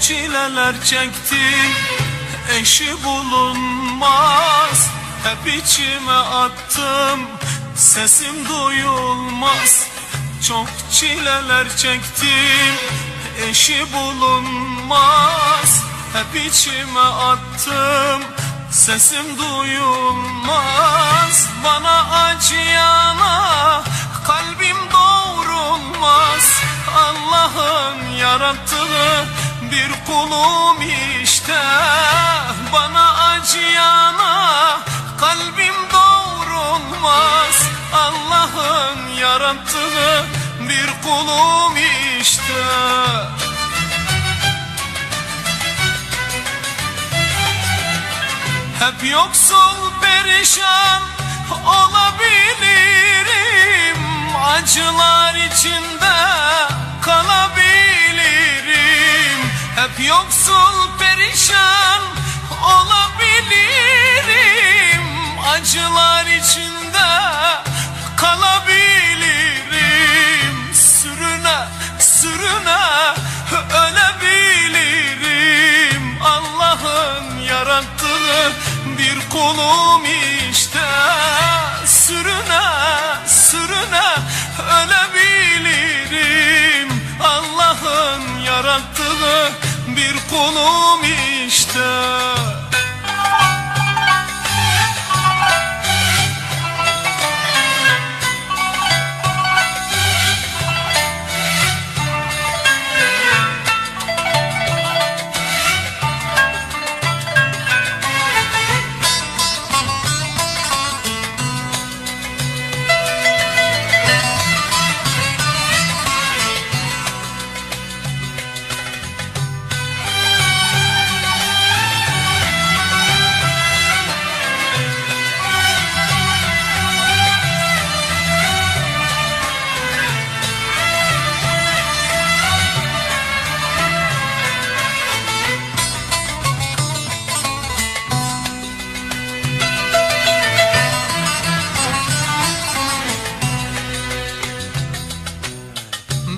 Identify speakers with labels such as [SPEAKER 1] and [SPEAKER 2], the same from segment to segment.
[SPEAKER 1] çileler çektim Eşi bulunmaz. Hep içime attım Sesim duyulmaz. Çok çileler çektim Eşi bulunmaz. Hep içime attım Sesim duyulmaz. Bana acıyana Kalbim doğrulmaz. Allah'ın yarattığı bir kulum işte. Bana acıyana kalbim doğrulmaz. Allah'ın yarattığı bir kulum işte. Hep yoksul perişan olabilirim. Acılar içinde yoksul perişan olabilirim. Acılar içinde kalabilirim. Sürüne sürüne ölebilirim. Allah'ın yarattığı bir kulum kulum işte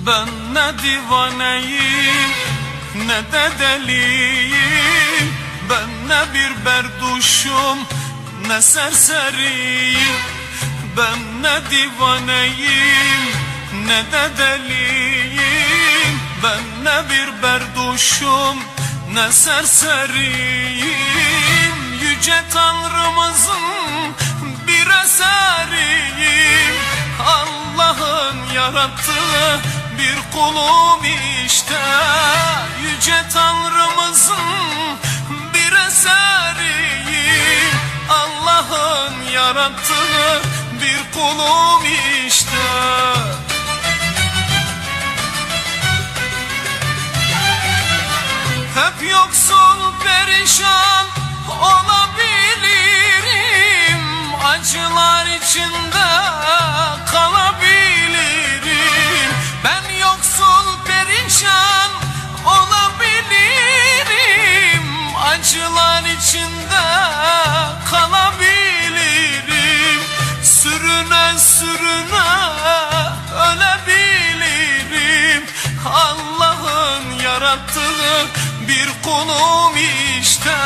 [SPEAKER 1] Ben ne divaneyim ne de deliyim. Ben ne bir berduşum ne serseriyim. Ben ne divaneyim ne de deliyim. Ben ne bir berduşum ne serseriyim. Yüce Tanrımızın bir eseriyim. Allah'ın yarattığı bir kulum işte. Yüce Tanrımızın bir eseriyim Allah'ın yarattığı bir kulum işte. Hep yoksul perişan olabilirim. Acılar içinde içinde kalabilirim. Sürüne sürüne ölebilirim. Allah'ın yarattığı bir kulum işte.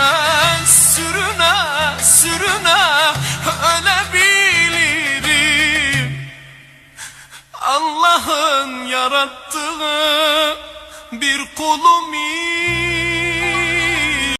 [SPEAKER 1] Sürüne sürüne ölebilirim. Allah'ın yarattığı bir kulum